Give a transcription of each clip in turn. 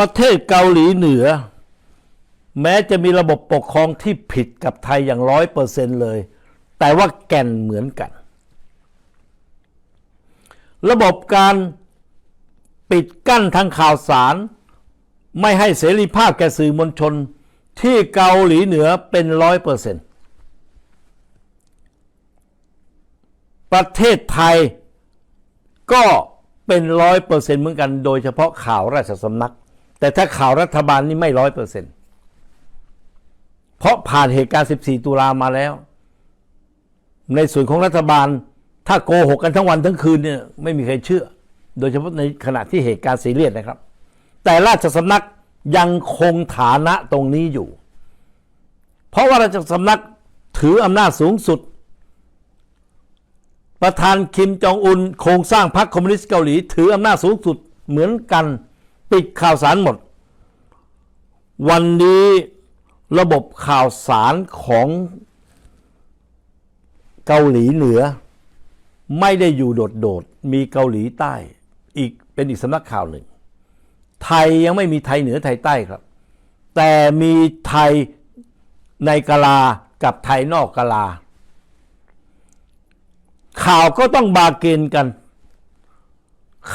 ประเทศเกาหลีเหนือ แม้จะมีระบบปกครองที่ผิดกับไทยอย่างร้อยเปอร์เซ็นเลย แต่ว่าแก่นเหมือนกัน ระบบการปิดกั้นทางข่าวสาร ไม่ให้เสรีภาพแก่สื่อมวลชนที่เกาหลีเหนือเป็นร้อยเปอร์เซ็นประเทศไทยก็เป็นร้อยเปอร์เซ็นเหมือนกัน โดยเฉพาะข่าวราชสำนัก แต่ถ้าข่าวรัฐบาลนี่ไม่ร้อยเปอร์เซ็นเพราะผ่านเหตุการณ์ 14 ตุลามาแล้ว ในส่วนของรัฐบาล ถ้าโกหกกันทั้งวันทั้งคืนเนี่ยไม่มีใครเชื่อ โดยเฉพาะในขณะที่เหตุการณ์ซีเรียสนะครับ แต่ราชสำนักยังคงฐานะตรงนี้อยู่ เพราะว่าราชสำนักถืออำนาจสูงสุด ประธานคิมจองอุนโครงสร้างพรรคคอมมิวนิสต์เกาหลี ถืออำนาจสูงสุดเหมือนกัน ปิดข่าวสารหมด วันนี้ระบบข่าวสารของเกาหลีเหนือ ไม่ได้อยู่โดดๆ มีเกาหลีใต้ อีกเป็นอีกสำนักข่าวหนึ่ง ไทยยังไม่มีไทยเหนือไทยใต้ครับ แต่มีไทยในกลากับไทยนอกกลา ข่าวก็ต้องบาเกนกัน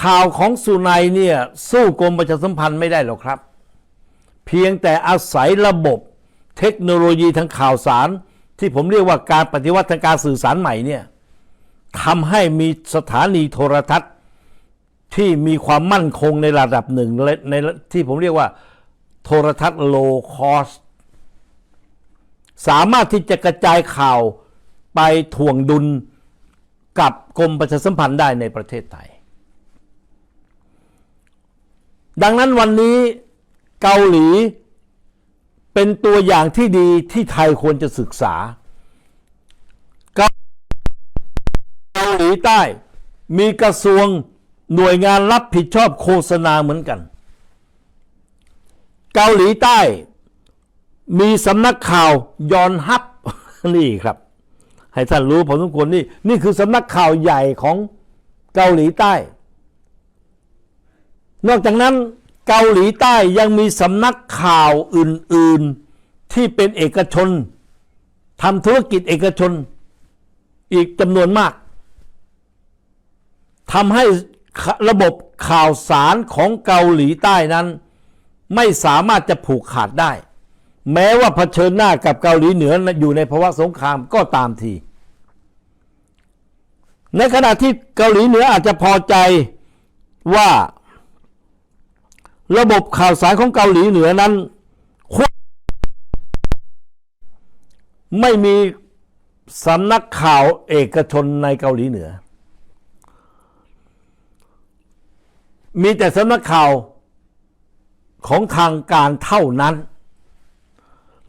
ข่าวของสุนัยเนี่ยสู้กรมประชาสัมพันธ์ไม่ได้หรอกครับ เพียงแต่อาศัยระบบเทคโนโลยีทางข่าวสาร ที่ผมเรียกว่าการปฏิวัติทางการสื่อสารใหม่เนี่ยทำให้มีสถานีโทรทัศน์ที่มีความมั่นคงในระดับหนึ่งในที่ผมเรียกว่าโทรทัศน์ low cost สามารถที่จะกระจายข่าวไปถ่วงดุลกับกรมประชาสัมพันธ์ได้ในประเทศไทย ดังนั้นวันนี้เกาหลีเป็นตัวอย่างที่ดีที่ไทยควรจะศึกษา เกาหลีใต้ มีกระทรวงหน่วยงานรับผิดชอบโฆษณาเหมือนกัน เกาหลีใต้ มีสำนักข่าวยอนฮับนี่ครับ ให้ท่านรู้พอสมควรนี่นี่คือสำนักข่าวใหญ่ของเกาหลีใต้ นอกจากนั้นเกาหลีใต้ยังมีสำนักข่าวอื่น ๆ ที่เป็นเอกชนทำธุรกิจเอกชน อีกจำนวนมากทำให้ระบบข่าวสารของเกาหลีใต้นั้น ไม่สามารถจะผูกขาดได้ แม้ว่าเผชิญหน้ากับเกาหลีเหนืออยู่ในภาวะสงครามก็ตามที ในขณะที่เกาหลีเหนืออาจจะพอใจว่า ระบบข่าวสารของเกาหลีเหนือนั้น ไม่มีสำนักข่าวเอกชนในเกาหลีเหนือ มีแต่สำนักข่าวของทางการเท่านั้น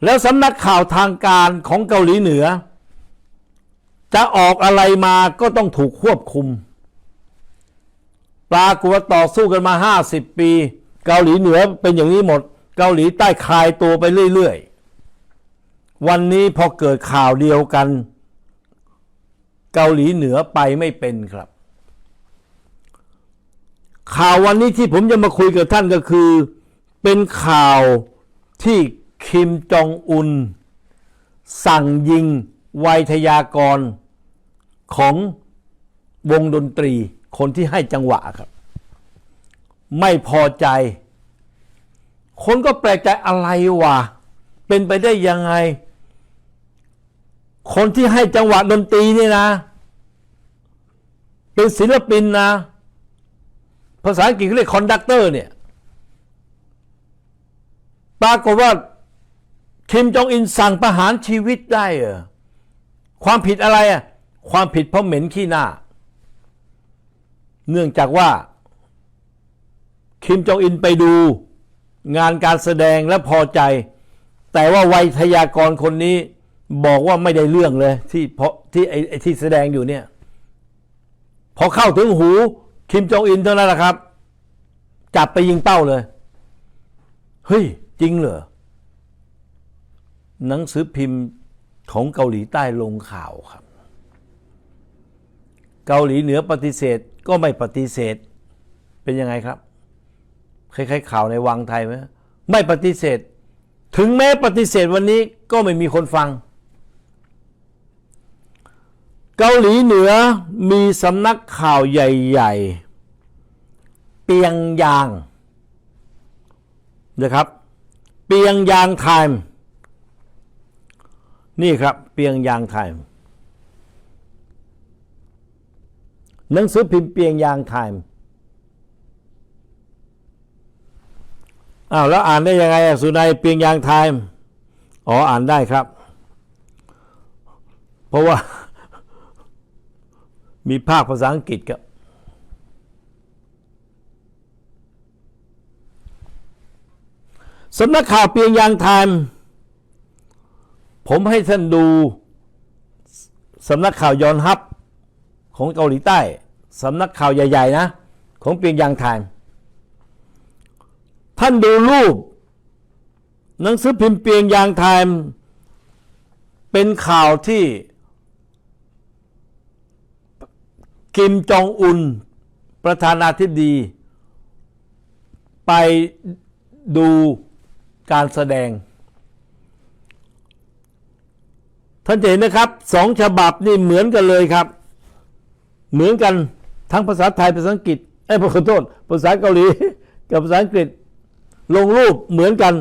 แล้วสำนักข่าวทางการของเกาหลีเหนือ จะออกอะไรมาก็ต้องถูกควบคุม ปรากฏต่อสู้กันมา 50 ปี เกาหลีเหนือเป็นอย่างนี้หมด เกาหลีใต้คลายตัวไปเรื่อยๆ วันนี้พอเกิดข่าวเดียวกัน เกาหลีเหนือไปไม่เป็นครับ ข่าววันนี้ที่ผมจะมาคุยกับท่านก็คือ เป็นข่าวที่คิมจองอุน สั่งยิงวัยทยากรของวงดนตรีคนที่ให้จังหวะครับ ไม่พอใจ คนก็แปลกใจอะไรวะ เป็นไปได้ยังไง คนที่ให้จังหวะดนตรีนี่นะ เป็นศิลปินนะ ภาษาอังกฤษเรียกคอนดักเตอร์เนี่ยปรากฏว่าคิมจองอินสั่งประหารชีวิตได้เหรอความผิดอะไรอะ ความผิดเพราะเหม็นขี้หน้า เนื่องจากว่า คิมจองอินไปดูงานการแสดงและพอใจ แต่ว่าวัยทยากรคนนี้บอกว่าไม่ได้เรื่องเลยที่เพราะที่ไอ้ไอ้ที่แสดงอยู่เนี่ย พอเข้าถึงหูคิมจองอินเท่านั้นแหละครับ จับไปยิงเป้าเลย เฮ้ย จริงเหรอ หนังสือพิมพ์ของเกาหลีใต้ลงข่าวครับ เกาหลีเหนือปฏิเสธก็ไม่ปฏิเสธเป็นยังไงครับ คล้ายๆข่าวในวังไทยไหมไม่ปฏิเสธ ถึงแม้ปฏิเสธวันนี้ก็ไม่มีคนฟัง เกาหลีเหนือมีสำนักข่าวใหญ่ ๆ เปียงยางนะครับเปียงยางไทม์นี่ครับเปียงยางไทม์หนังสือพิมพ์เปียงยางไทม์ อ้าวแล้วอ่านได้ยังไงสุนัยเปียงยางไทม์อ๋ออ่านได้ครับ เพราะว่า มีภาคภาษาอังกฤษครับ สำนักข่าวเปียงยางไทม์ผมให้ท่านดู สำนักข่าวยอนฮับของเกาหลีใต้ สำนักข่าวใหญ่ ๆ นะ ของเปียงยางไทม์ ท่านดูรูป หนังสือพิมพ์เปียงยางไทม์เป็นข่าวที่ กิมจองอุนประธานาธิบดี ไปดูการแสดง ท่านจะเห็นนะครับสองฉบับนี่เหมือนกันเลยครับ เหมือนกันทั้งภาษาไทยภาษาอังกฤษเอ้ยขอโทษภาษาเกาหลี กับภาษาอังกฤษ ลงรูปเหมือนกัน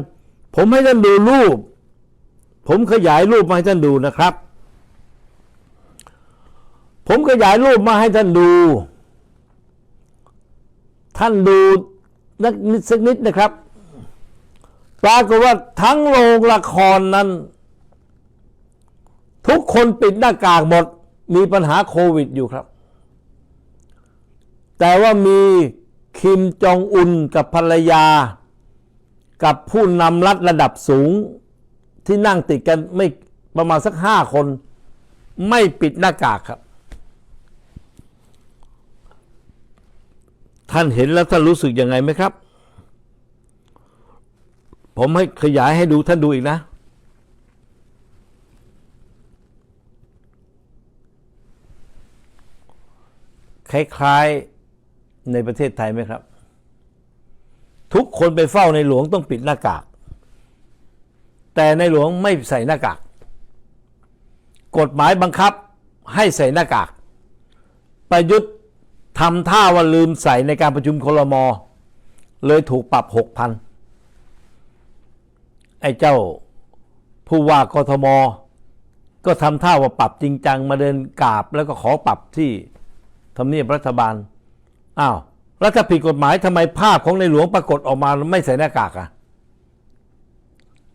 ผมให้ท่านดูรูป ผมขยายรูปมาให้ท่านดูนะครับ ผมขยายรูปมาให้ท่านดู ท่านดูนักนิดสักนิดนะครับ ปรากฏว่าทั้งโรงละครนั้น ทุกคนปิดหน้ากากหมด มีปัญหาโควิดอยู่ครับ แต่ว่ามีคิมจองอุนกับภรรยา กับผู้นำรัฐระดับสูงที่นั่งติดกันไม่ประมาณสักห้าคน ไม่ปิดหน้ากากครับ ท่านเห็นแล้วท่านรู้สึกยังไงไหมครับ ผมให้ขยายให้ดูท่านดูอีกนะคล้ายๆในประเทศไทยไหมครับ ทุกคนไปเฝ้าในหลวงต้องปิดหน้ากาก แต่ในหลวงไม่ใส่หน้ากาก กฎหมายบังคับให้ใส่หน้ากาก ประยุทธ์ทำท่าว่าลืมใส่ในการประชุมคลมเลยถูกปรับหกพันไอ้เจ้าผู้ว่ากทม ก็ทำท่าว่าปรับจริงจังมาเดินกราบแล้วก็ขอปรับที่ทำเนียบรัฐบาล อ้าว แล้วถ้าผิดกฎหมายทำไมภาพของในหลวงปรากฏออกมาไม่ใส่หน้ากากอะ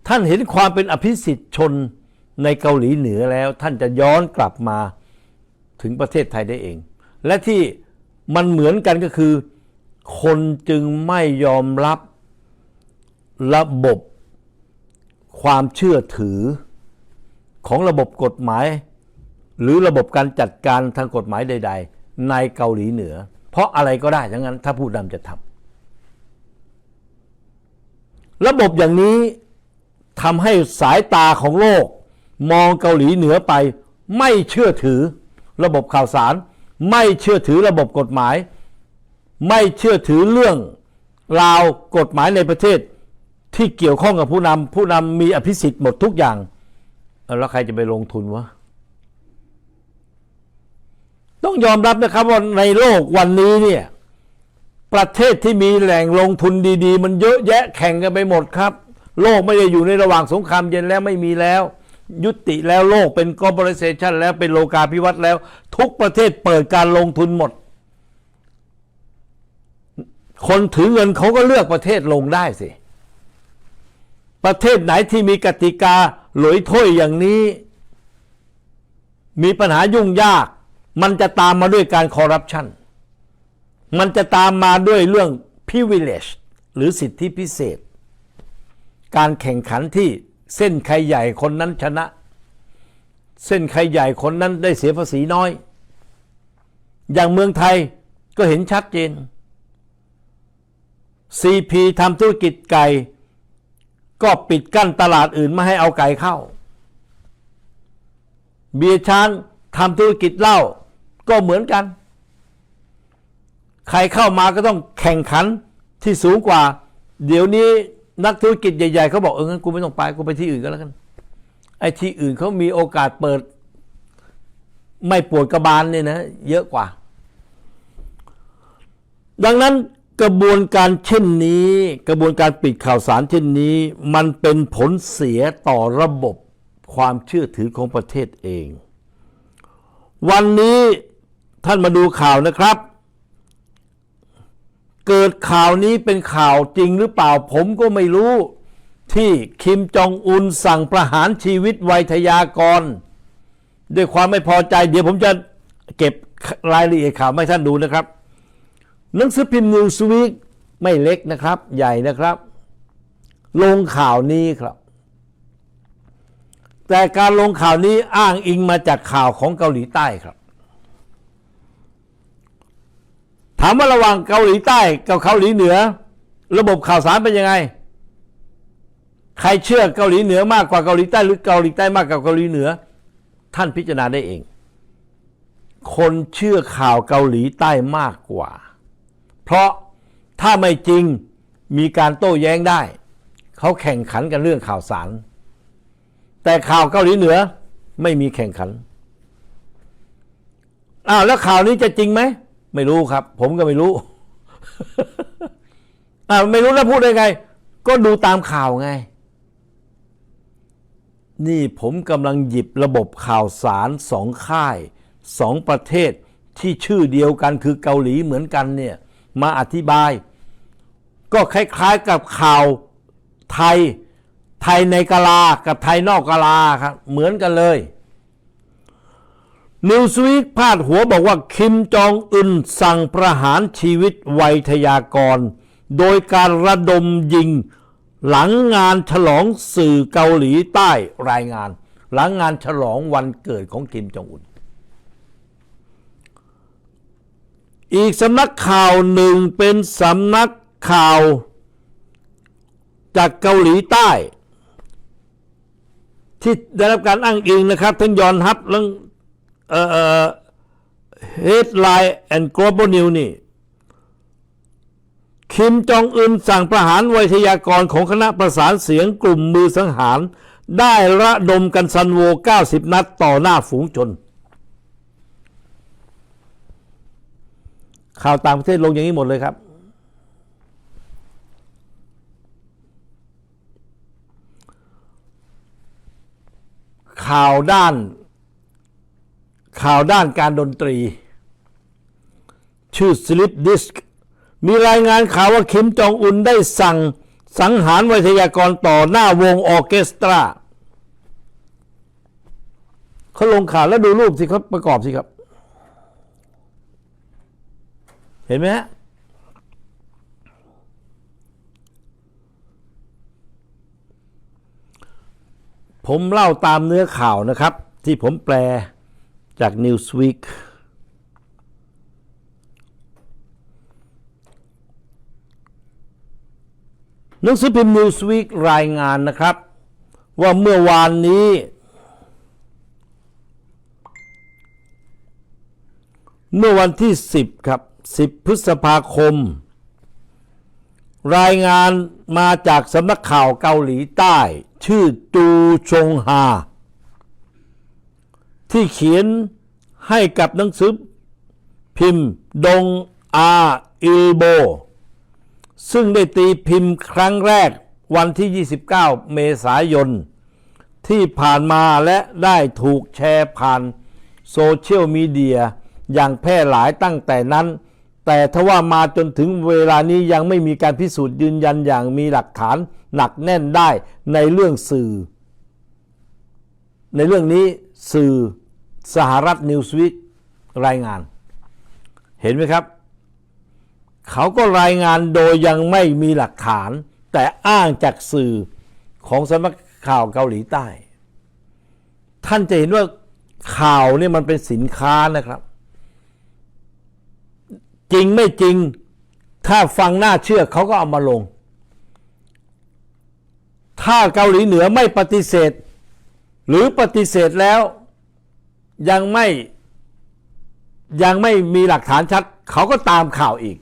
ท่านเห็นความเป็นอภิสิทธิ์ชนในเกาหลีเหนือแล้ว ท่านจะย้อนกลับมาถึงประเทศไทยได้เอง และที่มันเหมือนกันก็คือ คนจึงไม่ยอมรับระบบความเชื่อถือของระบบกฎหมาย หรือระบบการจัดการทางกฎหมายใด ๆ ในเกาหลีเหนือ เพราะอะไรก็ได้ทั้งนั้น ถ้าผู้นำจะทำระบบอย่างนี้ทำให้สายตาของโลก มองเกาหลีเหนือไป ไม่เชื่อถือระบบข่าวสาร ไม่เชื่อถือระบบกฎหมาย ไม่เชื่อถือเรื่องราวกฎหมายในประเทศที่เกี่ยวข้องกับผู้นำผู้นำมีอภิสิทธิ์หมดทุกอย่าง แล้วใครจะไปลงทุนวะ ต้องยอมรับนะครับว่าในโลกวันนี้เนี่ย ประเทศที่มีแหล่งลงทุนดีๆ มันเยอะแยะแข่งกันไปหมดครับ โลกไม่ได้อยู่ในระหว่างสงครามเย็นแล้วไม่มีแล้ว ยุติแล้วโลกเป็น globalization แล้วเป็นโลกาภิวัตน์แล้ว ทุกประเทศเปิดการลงทุนหมด คนถือเงินเขาก็เลือกประเทศลงได้สิ ประเทศไหนที่มีกติกาหลอยถ้วยอย่างนี้ มีปัญหายุ่งยาก มันจะตามมาด้วยการคอร์รัปชันมันจะตามมาด้วยเรื่อง privilege หรือสิทธิพิเศษ การแข่งขันที่เส้นใครใหญ่คนนั้นชนะ เส้นใครใหญ่คนนั้นได้เสียภาษีน้อย อย่างเมืองไทยก็เห็นชัดเจน CP ทำธุรกิจไก่ ก็ปิดกั้นตลาดอื่นไม่ให้เอาไก่เข้า เบียร์ช้างทำธุรกิจเหล้า ก็เหมือนกัน ใครเข้ามาก็ต้องแข่งขันที่สูงกว่า เดี๋ยวนี้นักธุรกิจใหญ่ๆเขาบอกเอองั้นกูไม่ต้องไปกูไปที่อื่นก็แล้วกัน ไอ้ที่อื่นเขามีโอกาสเปิด ไม่ปวดกระบาลเนี่ยนะ เยอะกว่า ดังนั้นกระบวนการเช่นนี้ กระบวนการปิดข่าวสารเช่นนี้ มันเป็นผลเสียต่อระบบความเชื่อถือของประเทศเอง วันนี้ ท่านมาดูข่าวนะครับ เกิดข่าวนี้เป็นข่าวจริงหรือเปล่าผมก็ไม่รู้ ที่คิมจองอุนสั่งประหารชีวิตไวยทยากร ด้วยความไม่พอใจ เดี๋ยวผมจะเก็บรายละเอียดข่าวให้ท่านดูนะครับ หนังสือพิมพ์นิวสวีกไม่เล็กนะครับ ใหญ่นะครับ ลงข่าวนี้ครับ แต่การลงข่าวนี้อ้างอิงมาจากข่าวของเกาหลีใต้ครับ ถามว่าระหว่างเกาหลีใต้กับเกาหลีเหนือ ระบบข่าวสารเป็นยังไง ใครเชื่อเกาหลีเหนือมากกว่าเกาหลีใต้หรือเกาหลีใต้มากกว่าเกาหลีเหนือ ท่านพิจารณาได้เอง คนเชื่อข่าวเกาหลีใต้มากกว่า เพราะถ้าไม่จริงมีการโต้แย้งได้ เขาแข่งขันกันเรื่องข่าวสาร แต่ข่าวเกาหลีเหนือไม่มีแข่งขันอ้าวแล้วข่าวนี้จะจริงไหม ไม่รู้ครับ ผมก็ไม่รู้อ้าไม่รู้แล้วพูดได้ไง ก็ดูตามข่าวไง นี่ผมกำลังหยิบระบบข่าวสารสองค่ายสองประเทศที่ชื่อเดียวกันคือเกาหลีเหมือนกันเนี่ย มาอธิบาย ก็คล้ายๆกับข่าวไทย ไทยในกาลา กับไทยนอกกาลาครับเหมือนกันเลย นิวสวีกพาดหัวบอกว่าคิมจองอึนสั่งประหารชีวิตไวยทยากร โดยการระดมยิง หลังงานฉลองสื่อเกาหลีใต้รายงาน หลังงานฉลองวันเกิดของคิมจองอุนอีกสำนักข่าวหนึ่งเป็นสำนักข่าว จากเกาหลีใต้ ที่ได้รับการอ้างอิงนะครับ ทั้งยอนฮับเรื่อง เอ่อ Headline and Global News นี่ คิมจองอึนสั่งประหารไวยทยากรของคณะประสานเสียงกลุ่มมือสังหาร ได้ระดมกันซันโว 90 นัดต่อหน้าฝูงชน ข่าวต่างประเทศลงอย่างนี้หมดเลยครับ ข่าวด้าน ข่าวด้านการดนตรี ชื่อ Slip Disc มีรายงานข่าวว่าคิมจองอุนได้สั่งสังหารวยทยากรต่อหน้าวงออเคสตราเขาลงข่าวแล้วดูรูปสิครับประกอบสิครับ เห็นไหมฮะผมเล่าตามเนื้อข่าวนะครับ ที่ผมแปล จาก Newsweek หนังสือพิมพ์ Newsweek รายงานนะครับ ว่าเมื่อวานนี้ เมื่อวันที่ 10 ครับ 10 พฤษภาคม รายงานมาจากสำนักข่าวเกาหลีใต้ ชื่อจูชงฮา ที่เขียนให้กับหนังสือพิมพ์ดงอาอิลโบ ซึ่งได้ตีพิมพ์ครั้งแรกวันที่ 29 เมษายน ที่ผ่านมาและได้ถูกแชร์ผ่านโซเชียลมีเดียอย่างแพร่หลายตั้งแต่นั้น แต่ทว่ามาจนถึงเวลานี้ยังไม่มีการพิสูจน์ยืนยันอย่างมีหลักฐานหนักแน่นได้ในเรื่องสื่อ ในเรื่องนี้สื่อ สหรัฐนิวส์วิกรายงาน เห็นไหมครับ เขาก็รายงานโดยยังไม่มีหลักฐาน แต่อ้างจากสื่อของสำนักข่าวเกาหลีใต้ ท่านจะเห็นว่าข่าวนี่มันเป็นสินค้านะครับ จริงไม่จริง ถ้าฟังน่าเชื่อเขาก็เอามาลง ถ้าเกาหลีเหนือไม่ปฏิเสธ หรือปฏิเสธแล้ว ยังไม่ยังไม่มีหลักฐานชัด เขาก็ตามข่าวอีก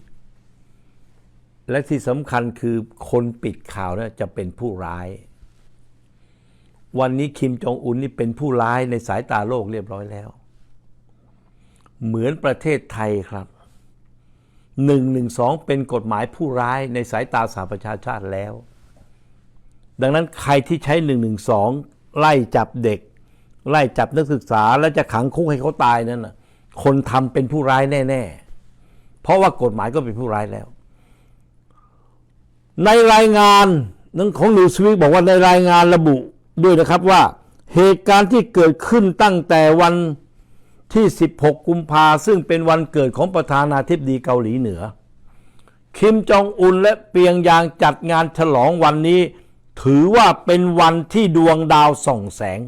และที่สำคัญคือคนปิดข่าวนี่จะเป็นผู้ร้าย วันนี้คิมจองอุนนี่เป็นผู้ร้ายในสายตาโลกเรียบร้อยแล้ว เหมือนประเทศไทยครับหนึ่งหนึ่งสองเป็นกฎหมายผู้ร้ายในสายตาสหประชาชาติแล้ว ดังนั้นใครที่ใช้หนึ่งหนึ่งสองไล่จับเด็ก ไล่จับนักศึกษาแล้วจะขังคุกให้เขาตายนั่นนะคนทำเป็นผู้ร้ายแน่ ๆ เพราะว่ากฎหมายก็เป็นผู้ร้ายแล้ว ในรายงานนั่นของนิวสวิกบอกว่าในรายงานระบุด้วยนะครับว่าเหตุการณ์ที่เกิดขึ้นตั้งแต่วันที่ 16 กุมภาซึ่งเป็นวันเกิดของประธานาธิบดีเกาหลีเหนือ คิมจองอุนและเปียงยางจัดงานฉลองวันนี้ ถือว่าเป็นวันที่ดวงดาวส่องแสง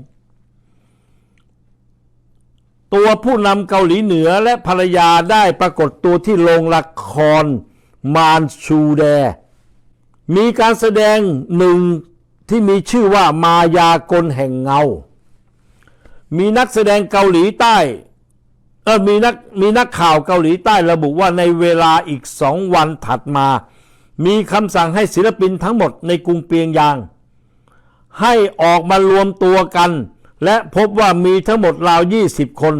ตัวผู้นำเกาหลีเหนือและภรรยาได้ปรากฏตัวที่โรงละครมานชูแด มีการแสดงหนึ่งที่มีชื่อว่ามายากลแห่งเงา มีนักแสดงเกาหลีใต้เออมีนักมีนักข่าวเกาหลีใต้ระบุว่าในเวลาอีกสองวันถัดมา มีคำสั่งให้ศิลปินทั้งหมดในกรุงเปียงยาง ให้ออกมารวมตัวกัน และพบว่ามีทั้งหมดราว 20 คน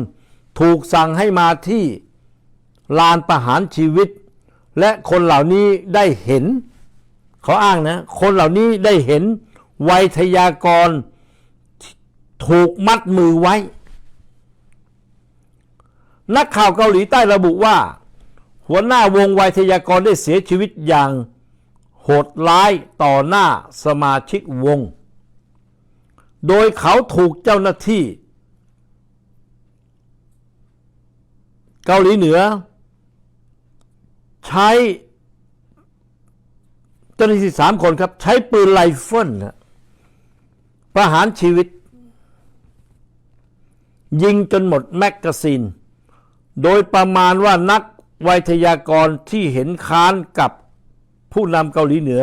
ถูกสั่งให้มาที่ลานประหารชีวิต และคนเหล่านี้ได้เห็น เขาอ้างนะ คนเหล่านี้ได้เห็นไวยทยากร ถูกมัดมือไว้ นักข่าวเกาหลีใต้ระบุว่า หัวหน้าวงไวยทยากรได้เสียชีวิตอย่างโหดร้ายต่อหน้าสมาชิกวง โดยเขาถูกเจ้าหน้าที่ เกาหลีเหนือ ใช้เจ้าหน้าที่สามคนครับ ใช้ปืนไรเฟิลประหารชีวิต ยิงจนหมดแมกกาซีน โดยประมาณว่านักไวยทยากรที่เห็นค้านกับผู้นำเกาหลีเหนือ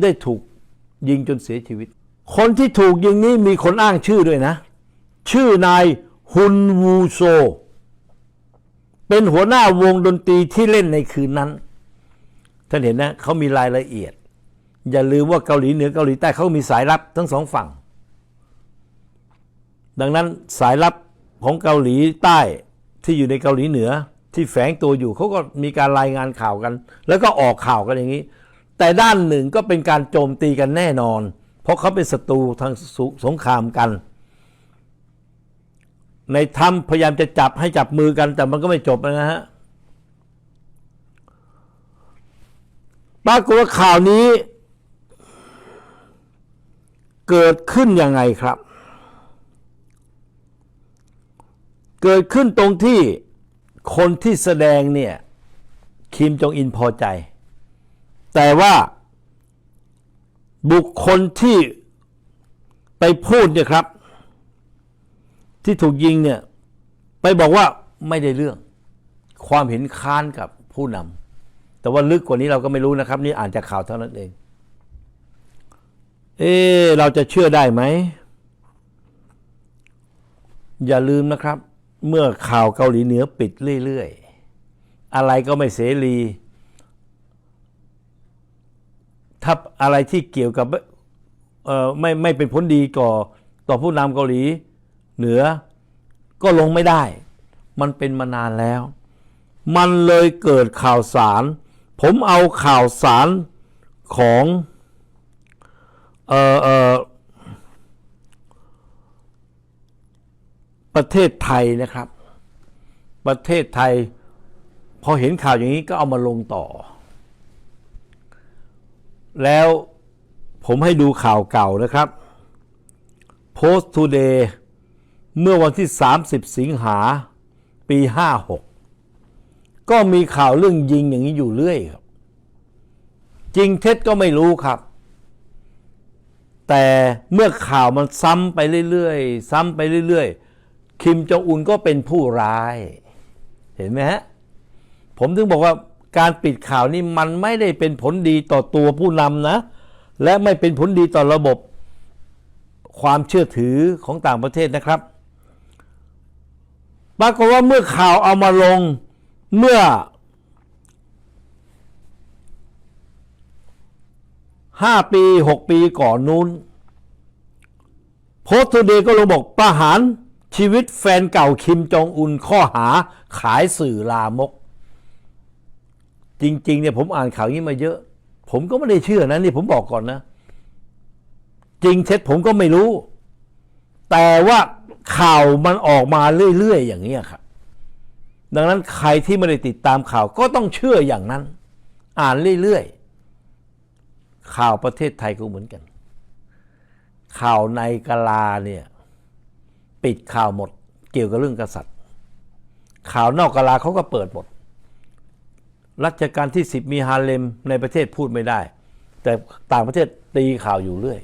ได้ถูกยิงจนเสียชีวิต คนที่ถูกยิงนี้มีคนอ้างชื่อด้วยนะ ชื่อนายฮุนวูโซ เป็นหัวหน้าวงดนตรีที่เล่นในคืนนั้น ท่านเห็นนะเขามีรายละเอียด อย่าลืมว่าเกาหลีเหนือเกาหลีใต้เขามีสายลับทั้งสองฝั่ง ดังนั้นสายลับของเกาหลีใต้ที่อยู่ในเกาหลีเหนือที่แฝงตัวอยู่เขาก็มีการรายงานข่าวกัน แล้วก็ออกข่าวกันอย่างนี้ แต่ด้านหนึ่งก็เป็นการโจมตีกันแน่นอน เพราะเขาเป็นศัตรูทางสสงครามกัน ในทำพยายามจะจับให้จับมือกัน แต่มันก็ไม่จบนะฮะปรากฏว่าข่าวนี้ เกิดขึ้นยังไงครับ เกิดขึ้นตรงที่คนที่แสดงเนี่ยคิมจองอินพอใจ แต่ว่า บุคคลที่ไปพูดเนี่ยครับ ที่ถูกยิงเนี่ยไปบอกว่าไม่ได้เรื่อง ความเห็นค้านกับผู้นำแต่ว่าลึกกว่านี้เราก็ไม่รู้นะครับ นี่อ่านจากข่าวเท่านั้นเอง เอ๊ะเราจะเชื่อได้ไหม อย่าลืมนะครับ เมื่อข่าวเกาหลีเหนือปิดเรื่อย ๆ อะไรก็ไม่เสรี ถ้าอะไรที่เกี่ยวกับไม่ไม่เป็นผลดีก่อต่อผู้นำเกาหลีเหนือก็ลงไม่ได้ มันเป็นมานานแล้ว มันเลยเกิดข่าวสาร ผมเอาข่าวสารของเอ่อเอ่อประเทศไทยนะครับ ประเทศไทย พอเห็นข่าวอย่างนี้ก็เอามาลงต่อ แล้วผมให้ดูข่าวเก่านะครับ Post Today เมื่อวันที่ 30 สิงหาปี 56 ก็มีข่าวเรื่องยิงอย่างนี้อยู่เรื่อยครับ จริงเท็จก็ไม่รู้ครับ แต่เมื่อข่าวมันซ้ำไปเรื่อยๆ ซ้ำไปเรื่อยๆ คิมจองอุนก็เป็นผู้ร้าย เห็นไหมฮะ ผมถึงบอกว่า การปิดข่าวนี้มันไม่ได้เป็นผลดีต่อตัวผู้นำนะ และไม่เป็นผลดีต่อระบบความเชื่อถือของต่างประเทศนะครับปรากฏว่าเมื่อข่าวเอามาลงเมื่อห้าปีหกปีก่อนนู้นโพสต์ทูเดย์ก็ลงบอกประหารชีวิตแฟนเก่าคิมจองอุนข้อหาขายสื่อลามก จริง ๆ เนี่ยผมอ่านข่าวนี้มาเยอะ ผมก็ไม่ได้เชื่อนะนี่ผมบอกก่อนนะ จริงเท็จผมก็ไม่รู้ แต่ว่าข่าวมันออกมาเรื่อยๆอย่างนี้ครับดังนั้นใครที่ไม่ได้ติดตามข่าวก็ต้องเชื่ออย่างนั้น อ่านเรื่อยๆข่าวประเทศไทยก็เหมือนกัน ข่าวในกาลาเนี่ย ปิดข่าวหมด เกี่ยวกับเรื่องกษัตริย์ ข่าวนอกกาลาเขาก็เปิดหมด รัชกาลที่สิบมีฮาเลมในประเทศพูดไม่ได้ แต่ต่างประเทศตีข่าวอยู่เรื่อย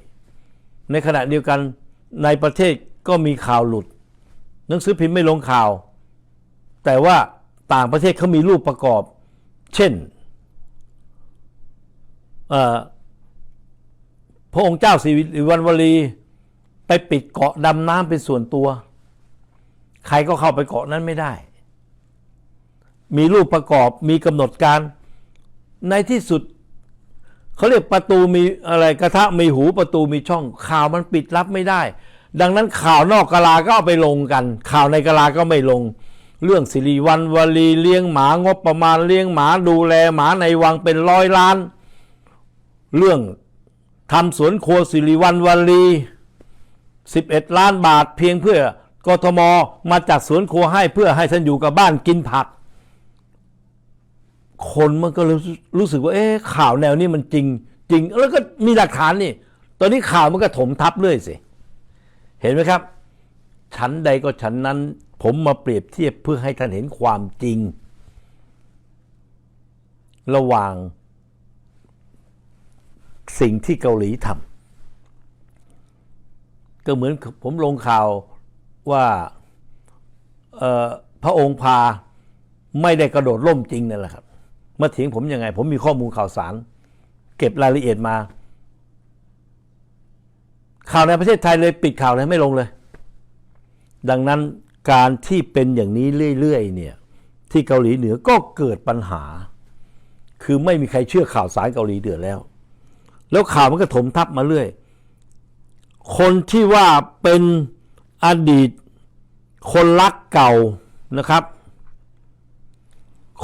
ในขณะเดียวกันในประเทศก็มีข่าวหลุด หนังสือพิมพ์ไม่ลงข่าว แต่ว่าต่างประเทศเขามีรูปประกอบ เช่นพระองค์เจ้าสิริวัณวลีไปปิดเกาะดำน้ำเป็นส่วนตัว ใครก็เข้าไปเกาะนั้นไม่ได้ มีรูปประกอบมีกำหนดการ ในที่สุดเขาเรียกประตูมีอะไรกระทะมีหูประตูมีช่อง ข่าวมันปิดรับไม่ได้ ดังนั้นข่าวนอกกะลาก็เอาไปลงกัน ข่าวในกะลาก็ไม่ลง เรื่องสิริวัณวลีเลี้ยงหมางบประมาณเลี้ยงหมาดูแลหมาในวังเป็นร้อยล้าน เรื่องทำสวนโครัวสิริวัณวลี11 ล้านบาทเพียงเพื่อกทมมาจัดสวนครัวให้เพื่อให้ท่านอยู่กับบ้านกินผัก คนมันก็รู้รู้สึกว่าเอ๊ะข่าวแนวนี้มันจริง จริง แล้วก็มีหลักฐานนี่ ตอนนี้ข่าวมันก็ถมทับเรื่อยสิ เห็นไหมครับ ชั้นใดก็ชั้นนั้น ผมมาเปรียบเทียบเพื่อให้ท่านเห็นความจริง ระหว่างสิ่งที่เกาหลีทำก็เหมือนผมลงข่าวว่าพระองค์พาไม่ได้กระโดดร่มจริงนั่นแหละครับ มาเถียงผมยังไง ผมมีข้อมูลข่าวสาร เก็บรายละเอียดมา ข่าวในประเทศไทยเลยปิดข่าวเลยไม่ลงเลย ดังนั้นการที่เป็นอย่างนี้เรื่อยๆเนี่ยที่เกาหลีเหนือก็เกิดปัญหา คือไม่มีใครเชื่อข่าวสารเกาหลีเหนือแล้ว แล้วข่าวมันก็ถมทับมาเรื่อย คนที่ว่าเป็นอดีตคนรักเก่านะครับ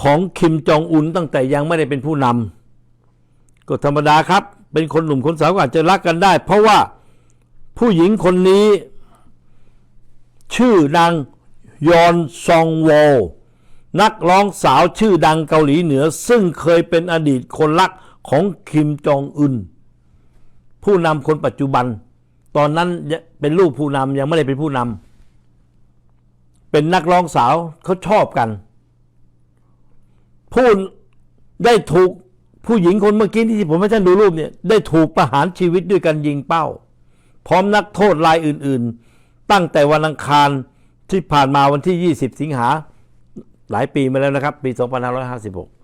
ของคิมจองอุนตั้งแต่ยังไม่ได้เป็นผู้นำก็ธรรมดาครับ เป็นคนหนุ่มคนสาวก็อาจจะรักกันได้ เพราะว่าผู้หญิงคนนี้ ชื่อนางยอนซองโวนักร้องสาวชื่อดังเกาหลีเหนือ ซึ่งเคยเป็นอดีตคนรักของคิมจองอึนผู้นำคนปัจจุบัน ตอนนั้นเป็นลูกผู้นำยังไม่ได้เป็นผู้นำเป็นนักร้องสาวเขาชอบกัน ผู้ได้ถูกผู้หญิงคนเมื่อกี้ที่ผมให้ท่านดูรูปเนี่ยได้ถูกประหารชีวิตด้วยกันยิงเป้า พร้อมนักโทษรายอื่น ๆ ตั้งแต่วันอังคารที่ผ่านมาวันที่ 20 สิงหาหลายปีมาแล้วนะครับ ปี 2556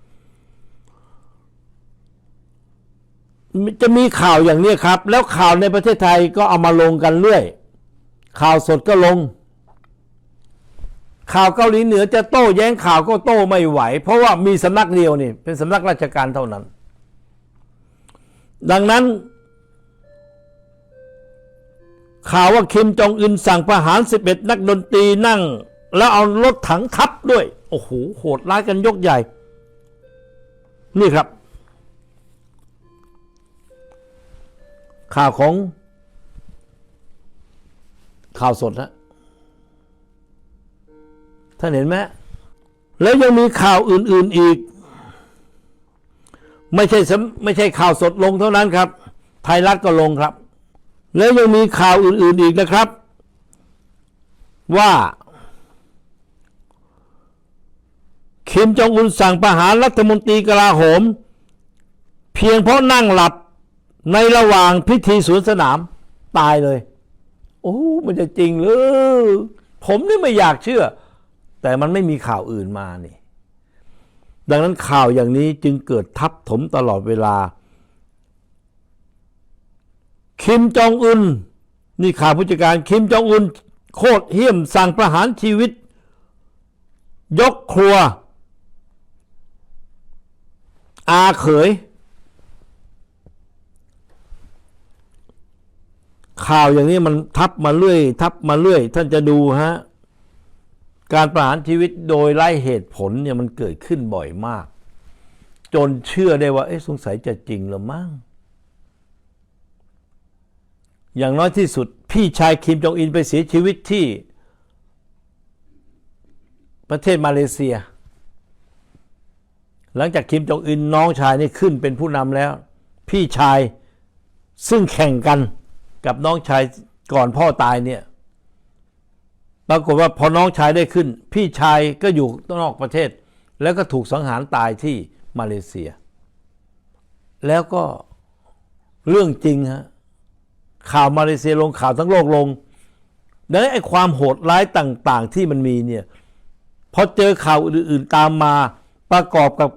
จะมีข่าวอย่างนี้ครับ แล้วข่าวในประเทศไทยก็เอามาลงกันเรื่อย ข่าวสดก็ลง ข่าวเกาหลีเหนือจะโต้แย้งข่าวก็โต้ไม่ไหว เพราะว่ามีสำนักเดียวนี่เป็นสำนักราชการเท่านั้น ดังนั้น ข่าวว่าคิมจองอึนสั่งประหาร 11 นักดนตรีนั่ง แล้วเอารถถังทับด้วย โอ้โหโหดร้ายกันยกใหญ่ นี่ครับ ข่าวของข่าวสดนะ ท่านเห็นไหมแล้วยังมีข่าวอื่น ๆอีก ไม่ใช่สำไม่ใช่ข่าวสดลงเท่านั้นครับ ไทยรัฐก็ลงครับ แล้วยังมีข่าวอื่น ๆอีกนะครับ ว่า คิมจองอุนสั่งประหารรัฐมนตรีกลาโหม เพียงเพราะนั่งหลับในระหว่างพิธีสวนสนามตายเลย โอ้ มันจะจริงหรือ ผมนี่ไม่อยากเชื่อ แต่มันไม่มีข่าวอื่นมานี่ ดังนั้นข่าวอย่างนี้จึงเกิดทับถมตลอดเวลา คิมจองอุนนี่ข่าวผู้จัดการคิมจองอุนโคตรเหี้ยมสั่งประหารชีวิต ยกครัว อาเขย ข่าวอย่างนี้มันทับมาเรื่อย ทับมาเรื่อย ท่านจะดูฮะ การประหารชีวิตโดยไร้เหตุผลเนี่ยมันเกิดขึ้นบ่อยมาก จนเชื่อได้ว่าเอ๊ะสงสัยจะจริงหรือมั้งอย่างน้อยที่สุด พี่ชายคิมจองอินไปเสียชีวิตที่ ประเทศมาเลเซีย หลังจากคิมจองอินน้องชายนี่ขึ้นเป็นผู้นำแล้ว พี่ชายซึ่งแข่งกันกับน้องชายก่อนพ่อตายเนี่ย ปรากฏว่าพอน้องชายได้ขึ้น พี่ชายก็อยู่นอกประเทศ แล้วก็ถูกสังหารตายที่มาเลเซีย แล้วก็เรื่องจริงฮะข่าวมาเลเซียลงข่าวทั้งโลกลงดังนั้นไอ้ความโหดร้ายต่าง ๆ ที่มันมีเนี่ยพอเจอข่าวอื่น ๆ ตามมาประกอบกับ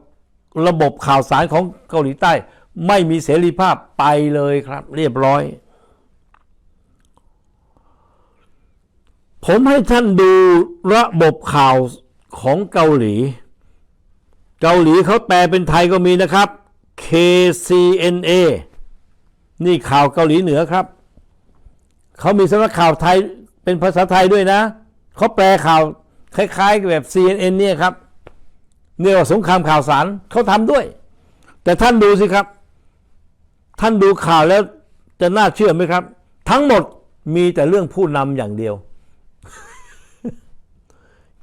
ระบบข่าวสารของเกาหลีใต้ ไม่มีเสรีภาพไปเลยครับ เรียบร้อย ผมให้ท่านดูระบบข่าวของเกาหลี เกาหลีเขาแปลเป็นไทยก็มีนะครับ KCNA นี่ข่าวเกาหลีเหนือครับ เขามีสำนักข่าวไทยเป็นภาษาไทยด้วยนะ เขาแปลข่าวคล้ายๆแบบ CNN เนี่ยครับเนี่ยว่าสงครามข่าวสารเขาทำด้วย แต่ท่านดูสิครับ ท่านดูข่าวแล้วจะน่าเชื่อไหมครับ ทั้งหมดมีแต่เรื่องผู้นำอย่างเดียว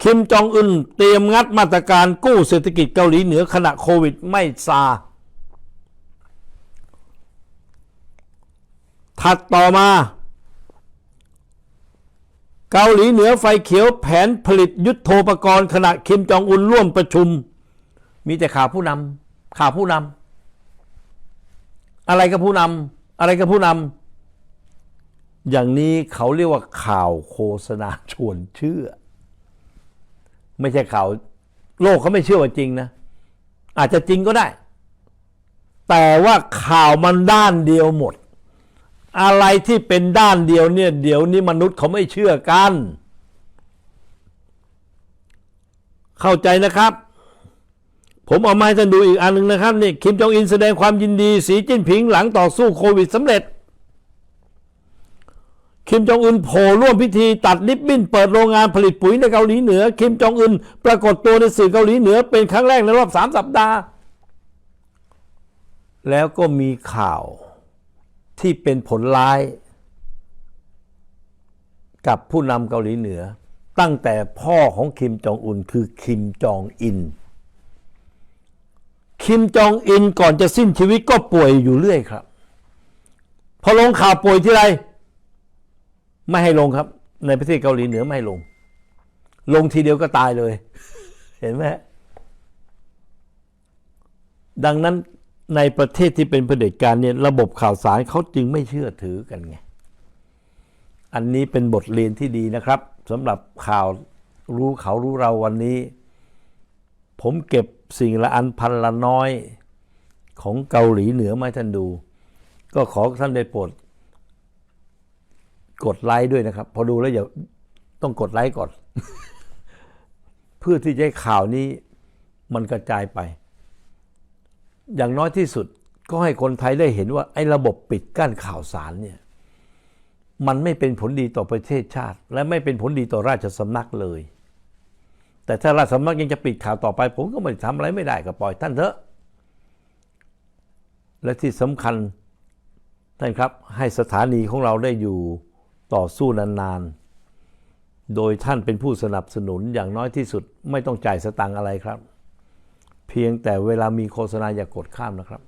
คิมจองอึนเตรียมงัดมาตรการกู้เศรษฐกิจเกาหลีเหนือขณะโควิดไม่ซา ถัดต่อมา เกาหลีเหนือไฟเขียวแผนผลิตยุทโธปกรณ์ขณะคิมจองอุนร่วมประชุม มีแต่ข่าวผู้นำข่าวผู้นำอะไรกับผู้นำอะไรกับผู้นำอย่างนี้เขาเรียกว่าข่าวโฆษณาชวนเชื่อ ไม่ใช่ข่าวโลกเขาไม่เชื่อว่าจริงนะ อาจจะจริงก็ได้ แต่ว่าข่าวมันด้านเดียวหมด อะไรที่เป็นด้านเดียวเนี่ย เดี๋ยวนี้มนุษย์เขาไม่เชื่อกัน เข้าใจนะครับ ผมเอามาให้ท่านดูอีกอันหนึ่งนะครับนี่คิมจองอินแสดงความยินดี สีจิ้นผิงหลังต่อสู้โควิดสำเร็จ คิมจองอึนโผล่ร่วมพิธีตัดลิบบิ้นเปิดโรงงานผลิตปุ๋ยในเกาหลีเหนือ คิมจองอึนปรากฏตัวในสื่อเกาหลีเหนือเป็นครั้งแรกในรอบสามสัปดาห์ แล้วก็มีข่าวที่เป็นผลร้าย กับผู้นำเกาหลีเหนือ ตั้งแต่พ่อของคิมจองอุนคือคิมจองอิน คิมจองอินก่อนจะสิ้นชีวิตก็ป่วยอยู่เรื่อยครับ พอลงข่าวป่วยที่ไร ไม่ให้ลงครับ ในประเทศเกาหลีเหนือไม่ให้ลง ลงทีเดียวก็ตายเลย เห็นไหมดังนั้นในประเทศที่เป็นเผด็จการเนี่ยระบบข่าวสารเขาจึงไม่เชื่อถือกันไง อันนี้เป็นบทเรียนที่ดีนะครับสำหรับข่าวรู้เขารู้เราวันนี้ ผมเก็บสิ่งละอันพันละน้อยของเกาหลีเหนือมาให้ท่านดู ก็ขอท่านได้โปรด กดไลค์ด้วยนะครับ พอดูแล้วอย่าต้องกดไลค์ก่อน เพื่อที่จะให้ข่าวนี้มันกระจายไป อย่างน้อยที่สุดก็ให้คนไทยได้เห็นว่าไอ้ระบบปิดกั้นข่าวสารเนี่ยมันไม่เป็นผลดีต่อประเทศชาติ และไม่เป็นผลดีต่อราชสำนักเลย แต่ถ้าราชสำนักยังจะปิดข่าวต่อไป ผมก็ไม่ทำอะไรไม่ได้ก็ปล่อยท่านเถอะ และที่สำคัญท่านครับให้สถานีของเราได้อยู่ ต่อสู้นานๆ โดยท่านเป็นผู้สนับสนุนอย่างน้อยที่สุดไม่ต้องจ่ายสตังค์อะไรครับ เพียงแต่เวลามีโฆษณาอย่ากกดข้ามนะครับ